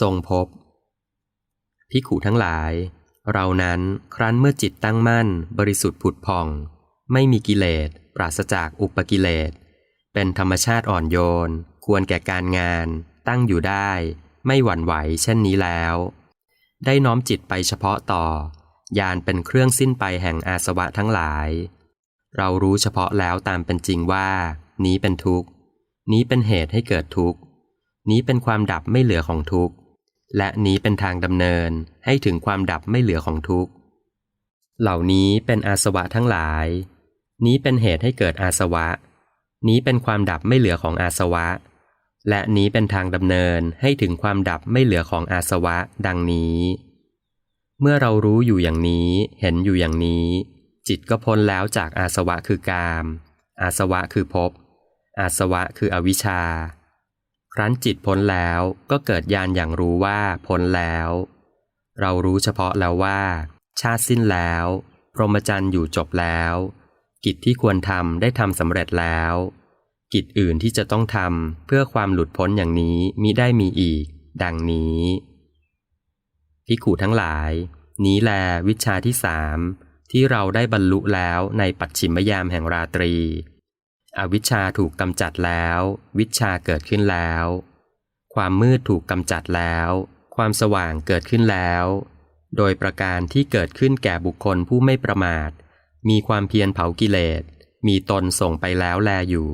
ทรงพบพิขุทั้งหลาย เรานั้นครั้นเมื่อจิตตั้งมั่น บริสุทธิ์ผุดผ่อง ไม่มีกิเลส ปราศจากอุปกิเลส เป็นธรรมชาติอ่อนโยน ควรแก่การงาน ตั้งอยู่ได้ ไม่หวั่นไหวเช่นนี้แล้ว ได้น้อมจิตไปเฉพาะต่อ ยานเป็นเครื่องสิ้นไปแห่งอาสวะทั้งหลาย เรารู้เฉพาะแล้วตามเป็นจริงว่า นี้เป็นทุกข์ นี้เป็นเหตุให้เกิดทุกข์ นี้เป็นความดับไม่เหลือของทุกข์ และนี้เป็นทางดำเนินให้ถึงความดับไม่เหลือของทุกข์ เหล่านี้เป็นอาสวะทั้งหลาย นี้เป็นเหตุให้เกิดอาสวะ นี้เป็นความดับไม่เหลือของอาสวะ และนี้เป็นทางดำเนินให้ถึงความดับไม่เหลือของอาสวะดังนี้ เมื่อเรารู้อยู่อย่างนี้ เห็นอยู่อย่างนี้ จิตก็พ้นแล้วจากอาสวะคือกาม อาสวะคือภพอาสวะคืออวิชชา ครั้นจิตพ้นแล้วก็เกิดญาณอย่างรู้ว่าพ้นแล้ว เรารู้เฉพาะแล้วว่า ชาติสิ้นแล้ว พรหมจรรย์อยู่จบแล้ว กิจที่ควรทำได้ทำสำเร็จแล้ว กิจอื่นที่จะต้องทำเพื่อความหลุดพ้นอย่างนี้มิได้มีอีก ดังนี้พิขูทั้งหลาย นี้แลวิชาที่สามที่เราได้บรรลุแล้วในปัจฉิมยามแห่งราตรี อวิชชาถูกกำจัดแล้ว วิชาเกิดขึ้นแล้ว ความมืดถูกกำจัดแล้ว ความสว่างเกิดขึ้นแล้ว โดยประการที่เกิดขึ้นแก่บุคคลผู้ไม่ประมาท มีความเพียรเผากิเลส มีตนส่งไปแล้วแลอยู่